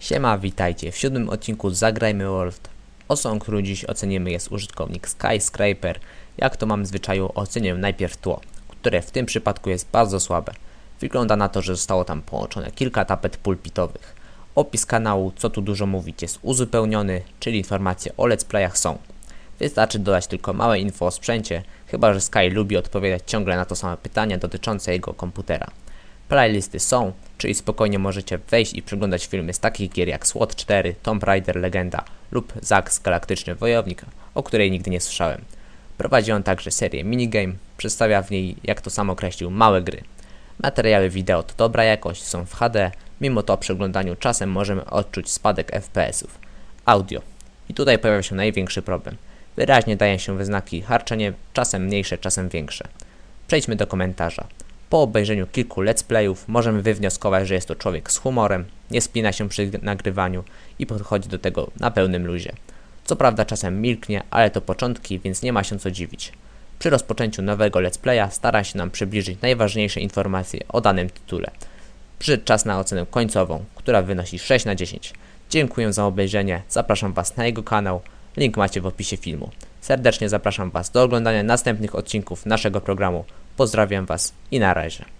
Siema, witajcie. W siódmym odcinku Zagrajmy World. Osobą, którą dziś ocenimy jest użytkownik Skyscraper. Jak to mam w zwyczaju, ocenię najpierw tło, które w tym przypadku jest bardzo słabe. Wygląda na to, że zostało tam połączone kilka tapet pulpitowych. Opis kanału, co tu dużo mówić, jest uzupełniony, czyli informacje o let's playach są. Wystarczy dodać tylko małe info o sprzęcie, chyba że Sky lubi odpowiadać ciągle na to same pytania dotyczące jego komputera. Playlisty są, czyli spokojnie możecie wejść i przeglądać filmy z takich gier jak SWAT 4, Tomb Raider Legenda lub Zax Galaktyczny Wojownik, o której nigdy nie słyszałem. Prowadzi on także serię minigame, przedstawia w niej, jak to sam określił, małe gry. Materiały wideo to dobra jakość, są w HD, mimo to przy oglądaniu czasem możemy odczuć spadek FPS-ów. Audio. I tutaj pojawia się największy problem. Wyraźnie dają się we znaki harczenie, czasem mniejsze, czasem większe. Przejdźmy do komentarza. Po obejrzeniu kilku let's playów możemy wywnioskować, że jest to człowiek z humorem, nie spina się przy nagrywaniu i podchodzi do tego na pełnym luzie. Co prawda czasem milknie, ale to początki, więc nie ma się co dziwić. Przy rozpoczęciu nowego let's playa stara się nam przybliżyć najważniejsze informacje o danym tytule. Przyszedł czas na ocenę końcową, która wynosi 6 na 10. Dziękuję za obejrzenie, zapraszam Was na jego kanał, link macie w opisie filmu. Serdecznie zapraszam Was do oglądania następnych odcinków naszego programu. Pozdrawiam Was i na razie.